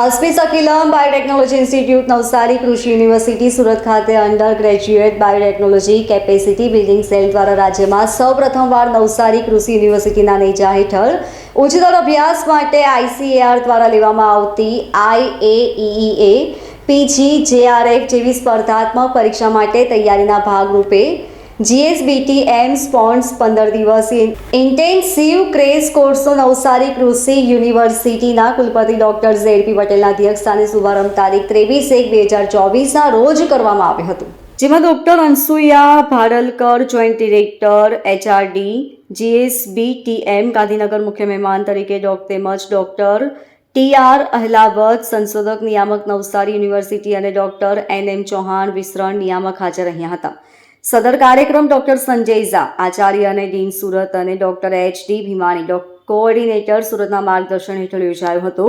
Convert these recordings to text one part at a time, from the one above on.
અસ્મિસ અકિલમ biotechnology institute Navsari કૃષિ university Surat ખાતે undergraduate biotechnology capacity building cell દ્વારા રાજ્યમાં સૌપ્રથમવાર નવસારી કૃષિ યુનિવર્સિટીના નેજા હેઠળ ઉચ્ચતર અભ્યાસ માટે આઈસીએઆર દ્વારા લેવામાં આવતી આઈએઈઈએ પીજી, જેઆરએફ જેવી સ્પર્ધાત્મક પરીક્ષા માટે તૈયારીના ભાગરૂપે જીએસબીટી એમ સ્પોન્સ પંદર દિવસીય ઇન્ટેન્સિવ ક્રેઝ કોર્સનો નવસારી કૃષિ યુનિવર્સિટીના કુલપતિ ડોક્ટર ઝેડપી પટેલના અધ્યક્ષસ્થાને શુભારંભ તારીખ ત્રેવીસ એક બે હજાર ચોવીસના રોજ કરવામાં આવ્યો હતો. જેમાં doctor Anasuya Bhadalkar, joint director HRD GSBTM Gandhinagar મુખ્ય મહેમાન તરીકે ડોક તેમજ ડોક્ટર ટી આર અહલાવત, સંશોધક નિયામક નવસારી યુનિવર્સિટી અને ડોક્ટર એન એમ ચૌહાણ વિસ્તરણ નિયામક હાજર રહ્યા હતા. સદર કાર્યક્રમ ડોક્ટર સંજય ઝા, આચાર્ય અને ડીન સુરત અને doctor H D Bhimani coordinator સુરતના માર્ગદર્શન હેઠળ યોજાયો હતો.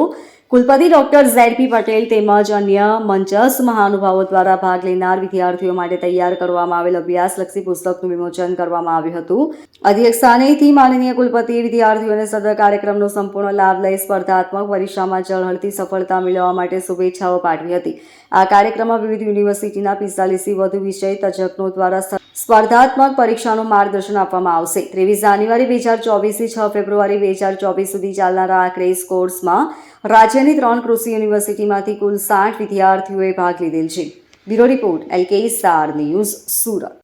કુલપતિ ડોક્ટર ઝેડપી પટેલ તેમજ અન્ય મંચસ મહાનુભાવો દ્વારા ભાગ લેનાર વિદ્યાર્થીઓ માટે તૈયાર કરવામાં આવેલ અભ્યાસલક્ષી પુસ્તકનું વિમોચન કરવામાં આવ્યું હતું. અધ્યક્ષસ્થાનેથી માનનીય કુલપતિ વિદ્યાર્થીઓને સદર કાર્યક્રમનો સંપૂર્ણ લાભ લઈ સ્પર્ધાત્મક પરીક્ષામાં ચળહળતી સફળતા મેળવવા માટે શુભેચ્છાઓ પાઠવી હતી. આ કાર્યક્રમમાં વિવિધ યુનિવર્સિટીના પિસ્તાલીસથી વધુ વિષય તજજ્ઞો દ્વારા સ્પર્ધાત્મક પરીક્ષાનું માર્ગદર્શન આપવામાં આવશે. ત્રેવીસ જાન્યુઆરી બે હજાર ચોવીસથી છ ફેબ્રુઆરી બે હજાર ચોવીસ સુધી ચાલનારા આ ક્રેઝ કોર્સમાં રાજ્યની ત્રણ કૃષિ યુનિવર્સિટીમાંથી કુલ સાઠ વિદ્યાર્થીઓએ ભાગ લીધેલ છે. Bureau report, LK Star News, Surat.